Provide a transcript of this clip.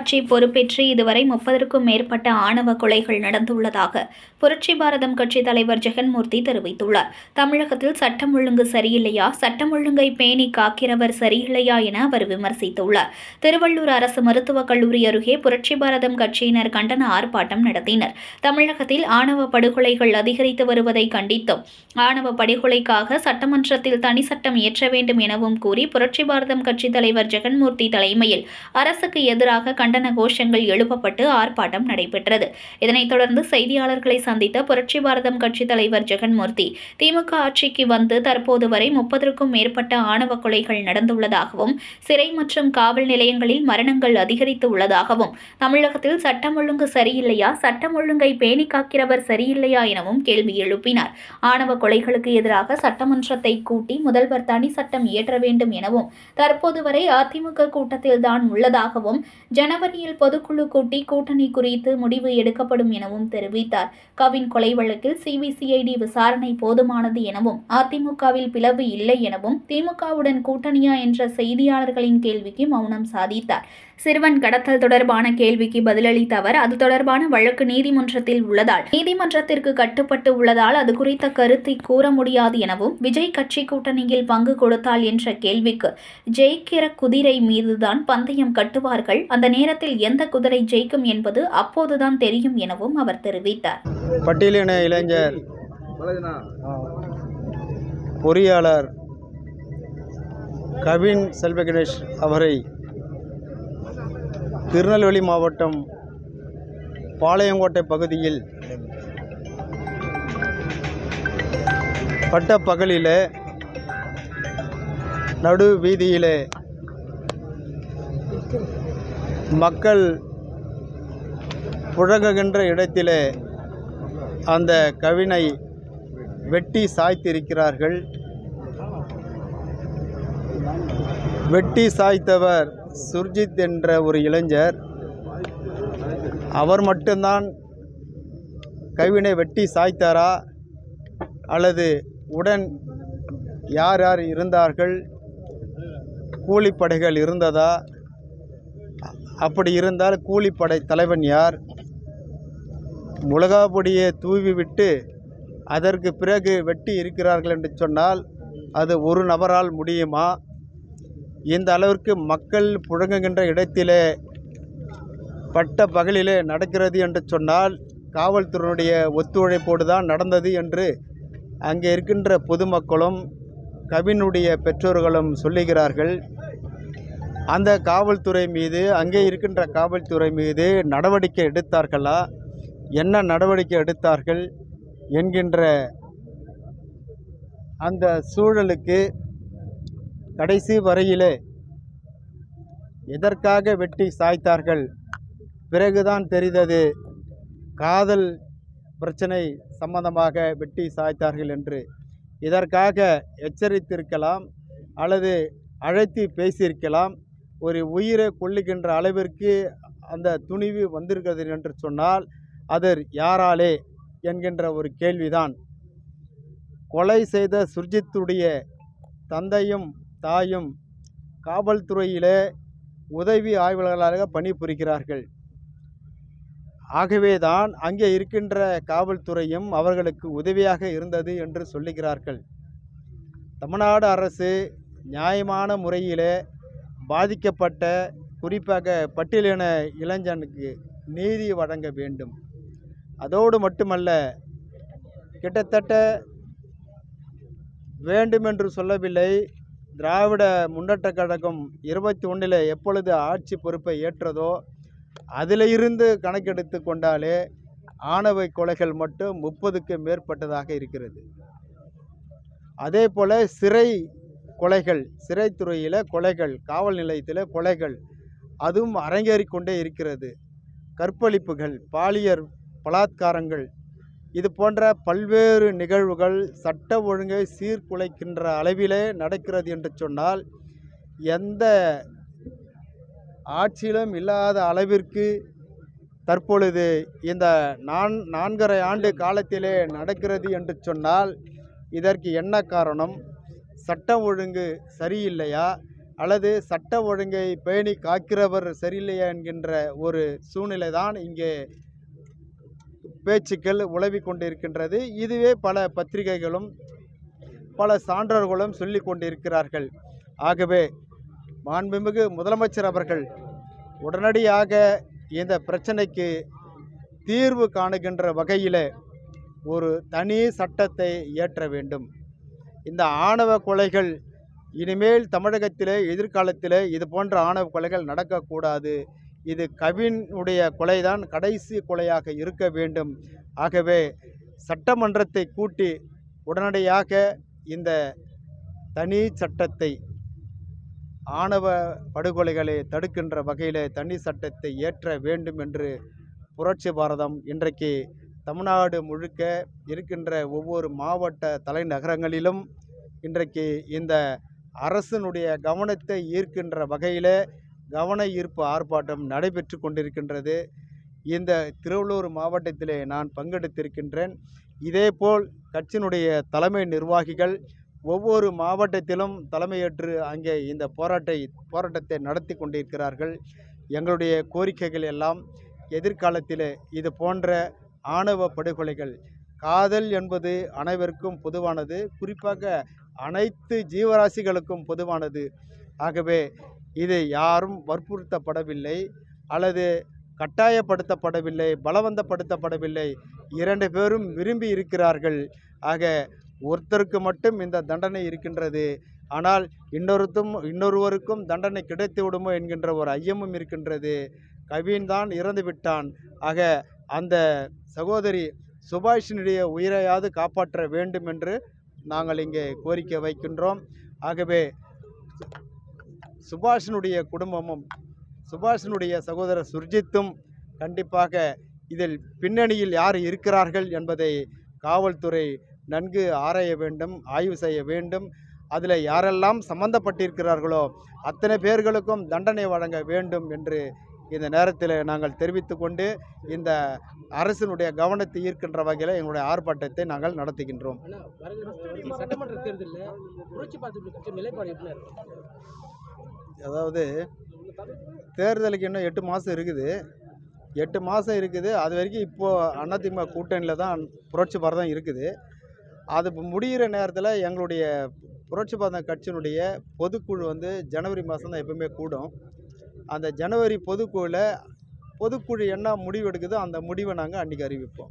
நகராட்சி பொறுப்பேற்று இதுவரை முப்பதற்கும் மேற்பட்ட ஆணவ கொலைகள் நடந்துள்ளதாக புரட்சி பாரதம் கட்சி தலைவர் ஜெகன்மூர்த்தி தெரிவித்துள்ளார். தமிழகத்தில் சட்டம் ஒழுங்கு சரியில்லையா? சட்டம் ஒழுங்கை பேணி காக்கிறவர் சரியில்லையா என அவர் விமர்சித்துள்ளார். திருவள்ளூர் அரசு மருத்துவக் கல்லூரி அருகே புரட்சி பாரதம் கட்சியினர் கண்டன ஆர்ப்பாட்டம் நடத்தினர். தமிழகத்தில் ஆணவ படுகொலைகள் அதிகரித்து வருவதை கண்டித்தும் ஆணவ படுகொலைக்காக சட்டமன்றத்தில் தனி சட்டம் இயற்ற வேண்டும் எனவும் கூறி புரட்சி பாரதம் கட்சி தலைவர் ஜெகன்மூர்த்தி தலைமையில் அரசுக்கு எதிராக கண்டன கோஷங்கள் எழுப்பப்பட்டு ஆர்ப்பாட்டம் நடைபெற்றது. இதனைத் தொடர்ந்து செய்தியாளர்களை சந்தித்த புரட்சி பாரதம் கட்சி தலைவர் ஜெகன்மூர்த்தி திமுக ஆட்சிக்கு வந்து தற்போது வரை முப்பதற்கும் மேற்பட்ட ஆணவ கொலைகள் நடந்துள்ளதாகவும் சிறை மற்றும் காவல் நிலையங்களில் மரணங்கள் அதிகரித்து உள்ளதாகவும் தமிழகத்தில் சட்டம் ஒழுங்கு சரியில்லையா சட்டம் ஒழுங்கை பேணி காக்கிறவர் சரியில்லையா எனவும் கேள்வி எழுப்பினார். ஆணவ கொலைகளுக்கு எதிராக சட்டமன்றத்தை கூட்டி முதல்வர் தனி சட்டம் இயற்ற வேண்டும் எனவும் தற்போது வரை அதிமுக கூட்டத்தில் தான் உள்ளதாகவும் ஜனவரியில் பொதுக்குழு கூட்டி கூட்டணி குறித்து முடிவு எடுக்கப்படும் எனவும் தெரிவித்தார். கவின் கொலை வழக்கில் சிபிசிஐடி விசாரணை போதுமானது எனவும் அதிமுகவில் பிளவு இல்லை எனவும் திமுகவுடன் கூட்டணியா என்ற செய்தியாளர்களின் கேள்விக்கு மௌனம் சாதித்தார். சிறுவன் கடத்தல் தொடர்பான கேள்விக்கு பதிலளித்த அவர் அது தொடர்பான வழக்கு நீதிமன்றத்தில் உள்ளதால் நீதிமன்றத்திற்கு கட்டுப்பட்டு உள்ளதால் அது குறித்த கருத்தை கூற முடியாது எனவும் விஜய் கட்சி கூட்டணியில் பங்கு கொடுத்தால் என்ற கேள்விக்கு ஜெயிக்கிற குதிரை மீதுதான் பந்தயம் கட்டுவார்கள் அந்த நேரத்தில் எந்த குதிரை ஜெயிக்கும் என்பது அப்போதுதான் தெரியும் எனவும் அவர் தெரிவித்தார். பட்டியலின இளைஞர் பொறியாளர் கவின் செல்வ கணேஷ் அவரை திருநெல்வேலி மாவட்டம் பாளையங்கோட்டை பகுதியில் பட்ட பகலில் நடு வீதியிலே மக்கள் புழங்குகின்ற இடத்திலே அந்த கவினை வெட்டி சாய்த்திருக்கிறார்கள். வெட்டி சாய்த்தவர் சுர்ஜித் என்ற ஒரு இளைஞர். அவர் மட்டும்தான் கவினை வெட்டி சாய்த்தாரா? அல்லது உடன் யார் யார் இருந்தார்கள்? கூலிப்படைகள் இருந்ததா? அப்படி இருந்தால் கூலிப்படை தலைவன் யார்? மிளகா தூவி விட்டு அதற்கு பிறகு வெட்டி இருக்கிறார்கள் என்று சொன்னால் அது ஒரு நபரால் முடியுமா? இந்த அளவிற்கு மக்கள் புழங்குகின்ற இடத்திலே பட்ட பகலிலே நடக்கிறது என்று சொன்னால் காவல்துறையினுடைய ஒத்துழைப்போடு தான் நடந்தது என்று அங்கே இருக்கின்ற பொதுமக்களும் கவினுடைய பெற்றோர்களும் சொல்லுகிறார்கள். அந்த காவல்துறை மீது அங்கே இருக்கின்ற காவல்துறை மீது நடவடிக்கை எடுத்தார்களா? என்ன நடவடிக்கை எடுத்தார்கள்? என்கின்ற அந்த சூழலுக்கு கடைசி வரையிலே எதற்காக வெட்டி சாய்த்தார்கள்? பிறகுதான் தெரிந்தது காதல் பிரச்சனை சம்பந்தமாக வெட்டி சாய்த்தார்கள் என்று. இதற்காக எச்சரித்திருக்கலாம் அல்லது அழைத்து பேசியிருக்கலாம். ஒரு உயிரை கொள்ளுகின்ற அளவிற்கு அந்த துணிவு வந்திருக்கிறது என்று சொன்னால் அது யாராலே என்கின்ற ஒரு கேள்விதான். கொலை செய்த சுர்ஜித்துடைய தந்தையும் தாயும் காவல்துறையிலே உதவி ஆய்வாளர்களாக பணிபுரிகிறார்கள். ஆகவே தான் அங்கே இருக்கின்ற காவல்துறையும் அவர்களுக்கு உதவியாக இருந்தது என்று சொல்லுகிறார்கள். தமிழ்நாடு அரசு நியாயமான முறையிலே பாதிக்கப்பட்ட குறிப்பாக பட்டியலின இளைஞனுக்கு நீதி வழங்க வேண்டும். அதோடு மட்டுமல்ல கிட்டத்தட்ட வேண்டுமென்று சொல்லவில்லை. திராவிட முன்னேற்ற கழகம் இருபத்தி ஒன்றில் எப்பொழுது ஆட்சி பொறுப்பை ஏற்றதோ அதில் இருந்து கணக்கெடுத்து கொண்டாலே ஆணவை கொலைகள் மட்டும் முப்பதுக்கு மேற்பட்டதாக இருக்கிறது. அதே போல் சிறை கொலைகள் சிறைத்துறையில் கொலைகள் காவல் நிலையத்தில் கொலைகள் அதுவும் அரங்கேறிக்கொண்டே இருக்கிறது. கற்பழிப்புகள் பாலியல் பலாத்காரங்கள் இது போன்ற பல்வேறு நிகழ்வுகள் சட்ட ஒழுங்கை சீர்குலைக்கின்ற அளவிலே நடக்கிறது என்று சொன்னால் எந்த ஆட்சியிலும் இல்லாத அளவிற்கு தற்பொழுது இந்த நான் நான்கரை ஆண்டு காலத்திலே நடக்கிறது என்று சொன்னால் இதற்கு என்ன காரணம்? சட்டம் ஒழுங்கு சரியில்லையா? அல்லது சட்ட ஒழுங்கை பேணி காக்கிறவர் சரியில்லையா என்கின்ற ஒரு சூழ்நிலை தான் இங்கே பேச்சுக்கள் உழவி கொண்டிருக்கின்றது. இதுவே பல பத்திரிகைகளும் பல சான்றர்களும் சொல்லி கொண்டிருக்கிறார்கள். ஆகவே மாண்புமிகு முதலமைச்சர் அவர்கள் உடனடியாக இந்த பிரச்சனைக்கு தீர்வு காணுகின்ற வகையில் ஒரு தனி சட்டத்தை இயற்ற வேண்டும். இந்த ஆணவ கொலைகள் இனிமேல் தமிழகத்திலே எதிர்காலத்தில் இது போன்ற ஆணவ கொலைகள் நடக்கக்கூடாது. இது கவினுடைய கொலைதான் கடைசி கொலையாக இருக்க வேண்டும். ஆகவே சட்டமன்றத்தை கூட்டி உடனடியாக இந்த தனி சட்டத்தை ஆணவ படுகொலைகளை தடுக்கின்ற வகையில் தனி சட்டத்தை ஏற்ற வேண்டும் என்று புரட்சி பாரதம் இன்றைக்கு தமிழ்நாடு முழுக்க இருக்கின்ற ஒவ்வொரு மாவட்ட தலைநகரங்களிலும் இன்றைக்கு இந்த அரசினுடைய கவனத்தை ஈர்க்கின்ற வகையில் கவன ஈர்ப்பு ஆர்ப்பாட்டம் நடைபெற்று கொண்டிருக்கின்றது. இந்த திருவள்ளூர் மாவட்டத்திலே நான் பங்கெடுத்திருக்கின்றேன். இதேபோல் கட்சியினுடைய தலைமை நிர்வாகிகள் ஒவ்வொரு மாவட்டத்திலும் தலைமையேற்று அங்கே இந்த போராட்டை போராட்டத்தை நடத்தி கொண்டிருக்கிறார்கள். எங்களுடைய கோரிக்கைகள் எல்லாம் எதிர்காலத்தில் இது போன்ற ஆணவ படுகொலைகள். காதல் என்பது அனைவருக்கும் பொதுவானது. குறிப்பாக அனைத்து ஜீவராசிகளுக்கும் பொதுவானது. ஆகவே இது யாரும் வற்புறுத்தப்படவில்லை. அல்லது கட்டாயப்படுத்தப்படவில்லை பலவந்தப்படுத்தப்படவில்லை. இரண்டு பேரும் விரும்பி இருக்கிறார்கள். ஆக ஒருத்தருக்கு மட்டும் இந்த தண்டனை இருக்கின்றது. ஆனால் இன்னொருத்தும் இன்னொருவருக்கும் தண்டனை கிடைத்து விடுமோ என்கின்ற ஒரு ஐயமும் இருக்கின்றது. கவின் தான் இறந்து விட்டான் ஆக அந்த சகோதரி சுபாஷினுடைய உயிரையாவது காப்பாற்ற வேண்டும் என்று நாங்கள் இங்கே கோரிக்கை வைக்கின்றோம். ஆகவே சுபாஷினுடைய குடும்பமும் சுபாஷினுடைய சகோதரர் சுர்ஜித்தும் கண்டிப்பாக இதில் பின்னணியில் யார் இருக்கிறார்கள் என்பதை காவல்துறை நன்கு ஆராய வேண்டும் ஆய்வு செய்ய வேண்டும். அதில் யாரெல்லாம் சம்பந்தப்பட்டிருக்கிறார்களோ அத்தனை பேர்களுக்கும் தண்டனை வழங்க வேண்டும் என்று இந்த நேரத்தில் நாங்கள் தெரிவித்துக் கொண்டு இந்த அரசினுடைய கவனத்தை ஈர்க்கின்ற வகையில் எங்களுடைய ஆர்ப்பாட்டத்தை நாங்கள் நடத்துகின்றோம். அதாவது தேர்தலுக்கு இன்னும் எட்டு மாதம் இருக்குது. எட்டு மாதம் இருக்குது. அது வரைக்கும் இப்போது அதிமுக கூட்டணியில் தான் புரட்சி பாரதம் இருக்குது. அது முடிகிற நேரத்தில் எங்களுடைய புரட்சி பாரதம் கட்சியினுடைய பொதுக்குழு வந்து ஜனவரி மாதம் தான் எப்பவுமே கூடும். அந்த ஜனவரி பொதுக்குழுவில் பொதுக்குழு என்ன முடிவு எடுக்குதோ அந்த முடிவை நாங்கள் அன்றைக்கி அறிவிப்போம்.